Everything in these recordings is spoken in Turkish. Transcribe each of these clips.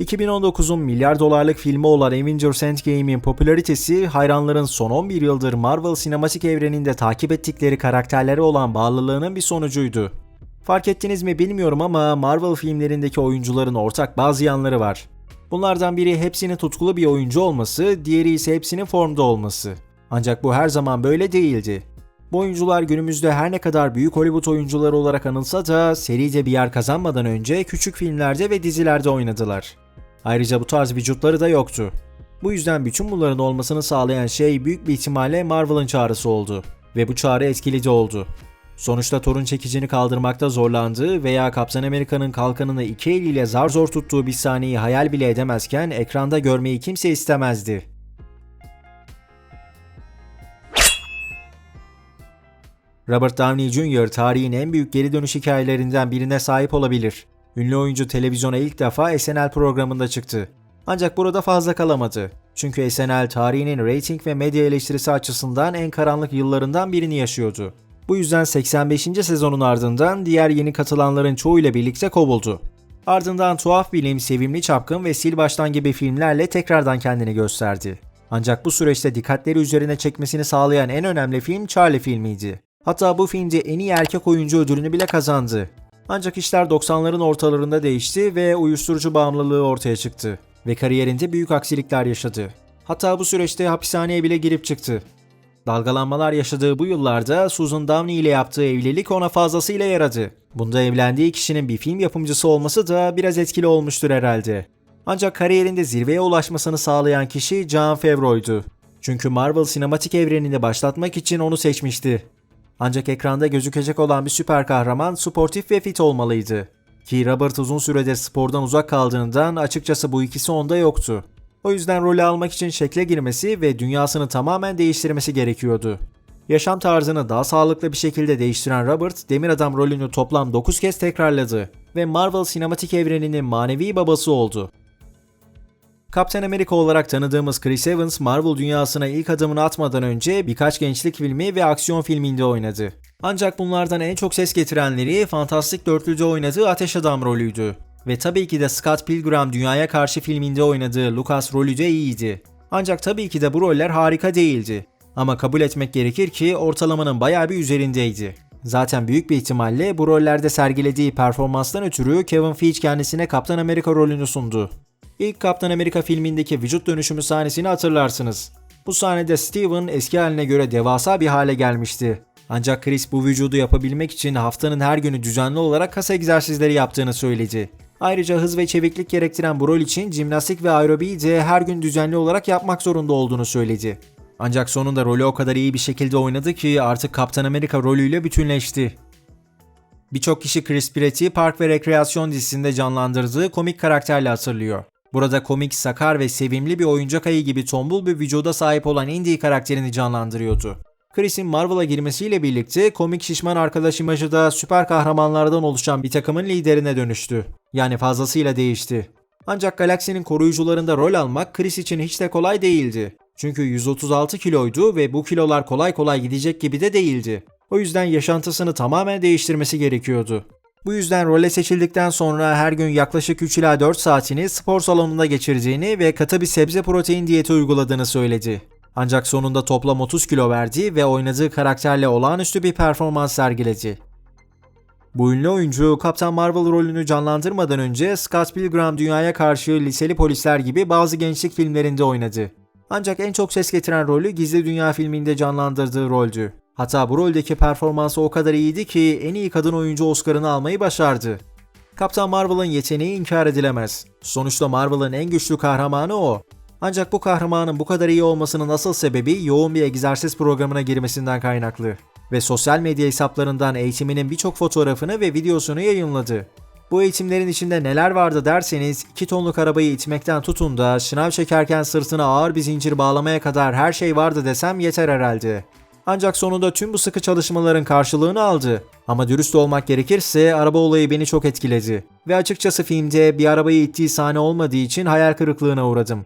2019'un milyar dolarlık filmi olan Avengers Endgame'in popülaritesi hayranların son 11 yıldır Marvel sinematik evreninde takip ettikleri karakterlere olan bağlılığının bir sonucuydu. Fark ettiniz mi bilmiyorum ama Marvel filmlerindeki oyuncuların ortak bazı yanları var. Bunlardan biri hepsinin tutkulu bir oyuncu olması, diğeri ise hepsinin formda olması. Ancak bu her zaman böyle değildi. Bu oyuncular günümüzde her ne kadar büyük Hollywood oyuncuları olarak anılsa da seride bir yer kazanmadan önce küçük filmlerde ve dizilerde oynadılar. Ayrıca bu tarz vücutları da yoktu. Bu yüzden bütün bunların olmasını sağlayan şey büyük bir ihtimalle Marvel'ın çağrısı oldu. Ve bu çağrı etkili de oldu. Sonuçta torun çekicini kaldırmakta zorlandığı veya Kaptan Amerika'nın kalkanını iki eliyle zar zor tuttuğu bir sahneyi hayal bile edemezken ekranda görmeyi kimse istemezdi. Robert Downey Jr. tarihin en büyük geri dönüş hikayelerinden birine sahip olabilir. Ünlü oyuncu televizyona ilk defa SNL programında çıktı. Ancak burada fazla kalamadı. Çünkü SNL tarihinin rating ve medya eleştirisi açısından en karanlık yıllarından birini yaşıyordu. Bu yüzden 85. sezonun ardından diğer yeni katılanların çoğuyla birlikte kovuldu. Ardından Tuhaf Bilim, Sevimli Çapkın ve Sil Baştan gibi filmlerle tekrardan kendini gösterdi. Ancak bu süreçte dikkatleri üzerine çekmesini sağlayan en önemli film Charlie filmiydi. Hatta bu filmde en iyi erkek oyuncu ödülünü bile kazandı. Ancak işler 90'ların ortalarında değişti ve uyuşturucu bağımlılığı ortaya çıktı ve kariyerinde büyük aksilikler yaşadı. Hatta bu süreçte hapishaneye bile girip çıktı. Dalgalanmalar yaşadığı bu yıllarda Susan Downey ile yaptığı evlilik ona fazlasıyla yaradı. Bunda evlendiği kişinin bir film yapımcısı olması da biraz etkili olmuştur herhalde. Ancak kariyerinde zirveye ulaşmasını sağlayan kişi Jon Favreau'ydu. Çünkü Marvel sinematik evrenini başlatmak için onu seçmişti. Ancak ekranda gözükecek olan bir süper kahraman sportif ve fit olmalıydı. Ki Robert uzun süredir spordan uzak kaldığından açıkçası bu ikisi onda yoktu. O yüzden rolü almak için şekle girmesi ve dünyasını tamamen değiştirmesi gerekiyordu. Yaşam tarzını daha sağlıklı bir şekilde değiştiren Robert, Demir Adam rolünü toplam 9 kez tekrarladı ve Marvel sinematik evreninin manevi babası oldu. Kaptan Amerika olarak tanıdığımız Chris Evans, Marvel dünyasına ilk adımını atmadan önce birkaç gençlik filmi ve aksiyon filminde oynadı. Ancak bunlardan en çok ses getirenleri Fantastik Dörtlü'de oynadığı Ateş Adam rolüydü. Ve tabii ki de Scott Pilgrim Dünyaya Karşı filminde oynadığı Lucas rolü de iyiydi. Ancak tabii ki de bu roller harika değildi. Ama kabul etmek gerekir ki ortalamanın bayağı bir üzerindeydi. Zaten büyük bir ihtimalle bu rollerde sergilediği performanstan ötürü Kevin Feige kendisine Kaptan Amerika rolünü sundu. İlk Kaptan Amerika filmindeki vücut dönüşümü sahnesini hatırlarsınız. Bu sahnede Steven eski haline göre devasa bir hale gelmişti. Ancak Chris bu vücudu yapabilmek için haftanın her günü düzenli olarak kas egzersizleri yaptığını söyledi. Ayrıca hız ve çeviklik gerektiren bu rol için jimnastik ve aerobiyi de her gün düzenli olarak yapmak zorunda olduğunu söyledi. Ancak sonunda rolü o kadar iyi bir şekilde oynadı ki artık Kaptan Amerika rolüyle bütünleşti. Birçok kişi Chris Pratt'i Park ve Rekreasyon dizisinde canlandırdığı komik karakterle hatırlıyor. Burada komik, sakar ve sevimli bir oyuncak ayı gibi tombul bir vücuda sahip olan Indy karakterini canlandırıyordu. Chris'in Marvel'a girmesiyle birlikte komik şişman arkadaş imajı da süper kahramanlardan oluşan bir takımın liderine dönüştü. Yani fazlasıyla değişti. Ancak galaksinin koruyucularında rol almak Chris için hiç de kolay değildi. Çünkü 136 kiloydu ve bu kilolar kolay kolay gidecek gibi de değildi. O yüzden yaşantısını tamamen değiştirmesi gerekiyordu. Bu yüzden role seçildikten sonra her gün yaklaşık 3 ila 4 saatini spor salonunda geçirdiğini ve katı bir sebze protein diyeti uyguladığını söyledi. Ancak sonunda toplam 30 kilo verdi ve oynadığı karakterle olağanüstü bir performans sergiledi. Bu ünlü oyuncu Kaptan Marvel rolünü canlandırmadan önce Scott Pilgrim Dünyaya Karşı Liseli Polisler gibi bazı gençlik filmlerinde oynadı. Ancak en çok ses getiren rolü Gizli Dünya filminde canlandırdığı roldü. Hatta bu roldeki performansı o kadar iyiydi ki en iyi kadın oyuncu Oscar'ını almayı başardı. Kaptan Marvel'ın yeteneği inkar edilemez. Sonuçta Marvel'ın en güçlü kahramanı o. Ancak bu kahramanın bu kadar iyi olmasının asıl sebebi yoğun bir egzersiz programına girmesinden kaynaklı. Ve sosyal medya hesaplarından eğitiminin birçok fotoğrafını ve videosunu yayınladı. Bu eğitimlerin içinde neler vardı derseniz 2 tonluk arabayı itmekten tutun da şınav çekerken sırtına ağır bir zincir bağlamaya kadar her şey vardı desem yeter herhalde. Ancak sonunda tüm bu sıkı çalışmaların karşılığını aldı. Ama dürüst olmak gerekirse araba olayı beni çok etkiledi. Ve açıkçası filmde bir arabayı ittiği sahne olmadığı için hayal kırıklığına uğradım.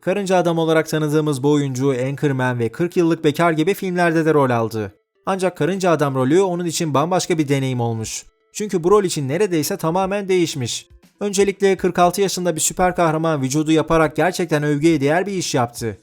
Karınca Adam olarak tanıdığımız bu oyuncu Anchorman ve 40 yıllık bekar gibi filmlerde de rol aldı. Ancak Karınca Adam rolü onun için bambaşka bir deneyim olmuş. Çünkü bu rol için neredeyse tamamen değişmiş. Öncelikle 46 yaşında bir süper kahraman vücudu yaparak gerçekten övgüye değer bir iş yaptı.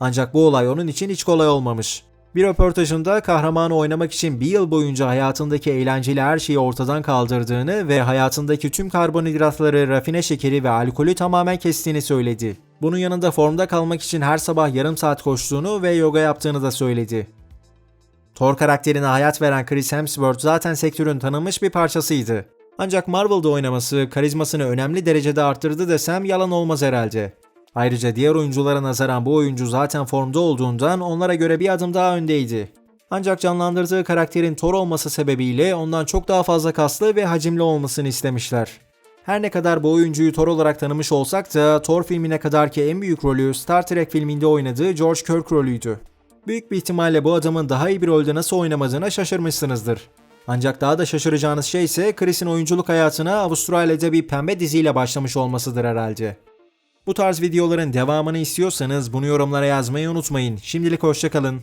Ancak bu olay onun için hiç kolay olmamış. Bir röportajında kahramanı oynamak için bir yıl boyunca hayatındaki eğlenceli her şeyi ortadan kaldırdığını ve hayatındaki tüm karbonhidratları, rafine şekeri ve alkolü tamamen kestiğini söyledi. Bunun yanında formda kalmak için her sabah yarım saat koştuğunu ve yoga yaptığını da söyledi. Thor karakterine hayat veren Chris Hemsworth zaten sektörün tanınmış bir parçasıydı. Ancak Marvel'da oynaması karizmasını önemli derecede arttırdı desem yalan olmaz herhalde. Ayrıca diğer oyunculara nazaran bu oyuncu zaten formda olduğundan onlara göre bir adım daha öndeydi. Ancak canlandırdığı karakterin Thor olması sebebiyle ondan çok daha fazla kaslı ve hacimli olmasını istemişler. Her ne kadar bu oyuncuyu Thor olarak tanımış olsak da Thor filmine kadarki en büyük rolü Star Trek filminde oynadığı George Kirk rolüydü. Büyük bir ihtimalle bu adamın daha iyi bir rolde nasıl oynamadığına şaşırmışsınızdır. Ancak daha da şaşıracağınız şey ise Chris'in oyunculuk hayatına Avustralya'da bir pembe diziyle başlamış olmasıdır herhalde. Bu tarz videoların devamını istiyorsanız bunu yorumlara yazmayı unutmayın. Şimdilik hoşçakalın.